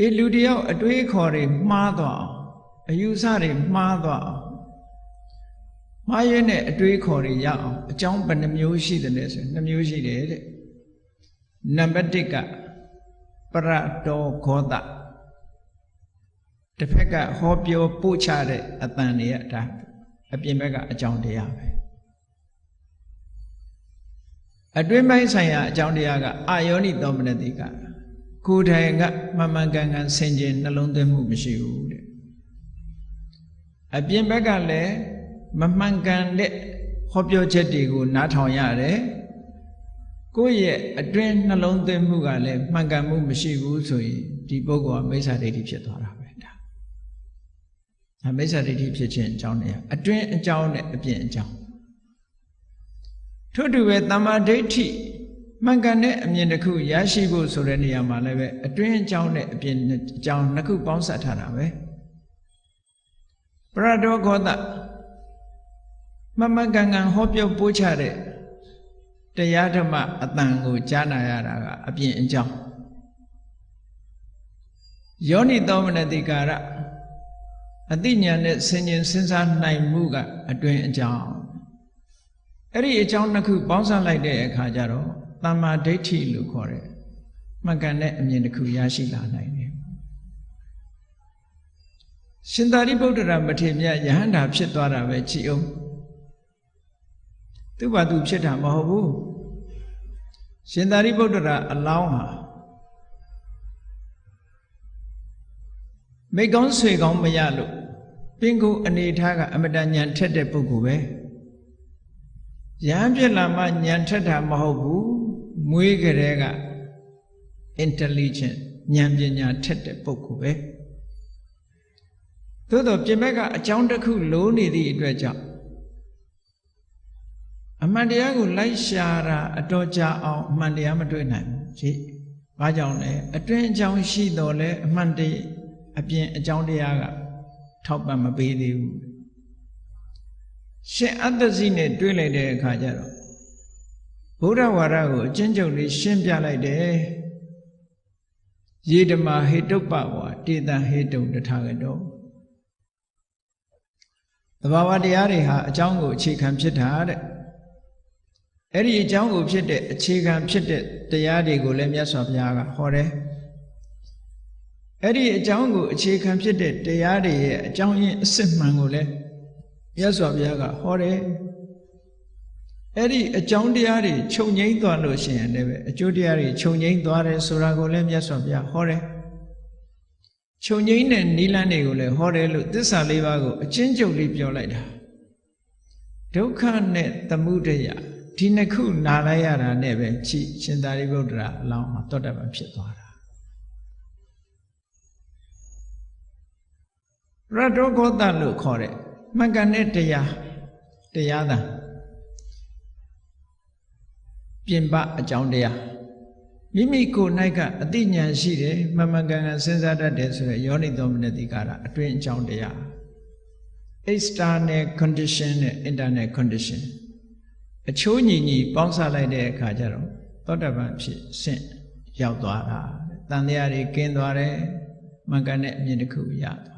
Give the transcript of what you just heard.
အေးလူတယောက်အတွေးခေါ်တွေမှားသွားအောင်အယူဆတွေမှားသွားအောင်မှားရင်းနဲ့အတွေးခေါ်တွေရအောင်အကြောင်းဘယ်နှမျိုးရှိတယ်လဲဆိုရင်နှမျိုးရှိတယ်တဲ့နံပါတ်1ကပရတောဂောတတစ်ဖက်ကဟောပြောပို့ချတဲ့အတန်တွေကဒါအပြင်ဘက်ကအကြောင်းတရားပဲအတွင်းပိုင်းဆိုင်ရာအကြောင်းတရားကအာယောနိသောမနတိက ကိုယ်တိုင်ကမမှန်ကန်ကန်ဆင်ခြင်နှလုံးသွင်းမှုမရှိဘူးတဲ့အပြင်ဘက်ကလည်းမမှန်ကန်တဲ့ဟောပြောချက်တွေကိုနားထောင်ရတယ်ကိုယ့်ရဲ့အတွင်းနှလုံးသွင်းမှုကလည်းမှန်ကန်မှုမရှိဘူးဆိုရင်ဒီပုဂ္ဂိုလ်ကမိစ္ဆာဒိဋ္ဌိဖြစ်သွားတာပဲဒါအမိစ္ဆာဒိဋ္ဌိဖြစ်ခြင်းအကြောင်းနဲ့အတွင်းအကြောင်းနဲ့အပြင်အကြောင်းထို့တူပဲတမ္မာဒိဋ္ဌိ မှန်ကန်တဲ့အမြင်တစ်ခုရရှိဖို့ဆိုတဲ့နေရာမှာလည်းပဲအတွင်းအကြောင်းနဲ့အပြင်အကြောင်းနှစ်ခုပေါင်းစပ်ထားတာပဲပရဒောဂောတမမကန်ကန်ဟောပြောပို့ချတဲ့တရားဓမ္မအတန်ကိုကြားနာရတာကအပြင်အကြောင်းယောနိသောမနတိကာရအတိညာနဲ့ဆင်ញင်စဉ်းစားနိုင်မှုကအတွင်အကြောင်းအဲ့ဒီအကြောင်းနှစ်ခုပေါင်းစပ်လိုက်တဲ့အခါကျတော့ တမ္မာဒိဋ္ဌိလို့ခေါ်တဲ့မှန်ကန်တဲ့အမြင်တစ်ခုရရှိလာနိုင်တယ်ရှင်သာရိပုတ္တရာမထေရမြတ်ယဟန္တာဖြစ်သွားတာပဲကြည်အောင်သူ့ဘာသူဖြစ်တာမဟုတ်ဘူးရှင်သာရိပုတ္တရာအလောင်းဟာမိကောင်းဆွေကောင်းမရလို့ပင်ကိုအနေထားကအမတန်ညံထက်တဲ့ပုဂ္ဂိုလ်ပဲရဟန်းဖြစ်လာမှညံထက်တာမဟုတ်ဘူး မွေးကြတဲ့က intelligent ဉာဏ်ပညာထက်တဲ့ပုဂ္ဂိုလ်ပဲသို့တော့ပြင်ဘက်ကအကြောင်းတစ်ခုလိုနေသည့်အတွက်ကြောင့်အမှန်တရားကိုလိုက်ရှာတာအတော်ကြာအောင်အမှန်တရားမတွေ့နိုင်ဘူးကြည့်။ဘာကြောင့်လဲအတွင်းအကြောင်းရှိတော်လဲအမှန်တည်းအပြင်အကြောင်းတရားကထောက်ပံ့မပေးသေးဘူး။ရှင်အတ္တစီနဲ့တွေ့လိုက်တဲ့အခါကျတော့ ဗုဒ္ဓဝါဒကိုအချင်းချုပ်လေးရှင်းပြလိုက်တယ်။ယေဓမာဟေတုပ္ပဝါတေတံဟေတုံတထာဂတောသဘာဝတရားတွေဟာအကြောင်းကိုအခြေခံဖြစ်တာတဲ့အဲ့ဒီအကြောင်းကိုဖြစ်တဲ့အခြေခံဖြစ်တဲ့တရားတွေကိုလည်းမြတ်စွာဘုရားကဟောတယ်အဲ့ဒီအကြောင်းကိုအခြေခံဖြစ်တဲ့တရားတွေရဲ့အကြောင်းရင်းအစစ်မှန်ကိုလည်းမြတ်စွာဘုရားကဟောတယ် အဲ့ဒီအကြောင်းတရားတွေခြုံငိမ့်သွားလို့ရှိရင်လည်းအကျိုးတရားတွေခြုံငိမ့်သွားတယ်ဆိုတာကိုလည်းမြတ်စွာဘုရားဟောတယ်ခြုံငိမ့်တဲ့နိလန်းတွေကိုလည်းဟောတယ်လို့သစ္စာလေးပါးကိုအချင်းချုပ်လေးပြောလိုက်တာဒုက္ခနဲ့သမုဒယဒီနှစ်ခုနာလိုက်ရတာနဲ့ပဲချိရှင်သာရိပုတ္တရာအလောင်းမှာတောတပံဖြစ်သွားတာရတောဂောတလို့ခေါ်တဲ့မှန်ကန်တဲ့တရားတရားသာ ပြင်ပအကြောင်းတရားမိမိကိုယ်၌ကအသိဉာဏ်ရှိတယ်မမှန်ကန်ကန်စဉ်းစားတတ်တယ်ဆိုရယ်ယောနိသောမနတိကာရအတွင်းအကြောင်းတရား external condition နဲ့ internal condition အချိုးညီညီပေါင်းစားလိုက်တဲ့အခါကျတော့သောတပန်ဖြစ်ဆင့်ရောက်သွားတာတန်တရားတွေကင်းသွားတယ်မှန်ကန်တဲ့အမြင်တစ်ခုရသွား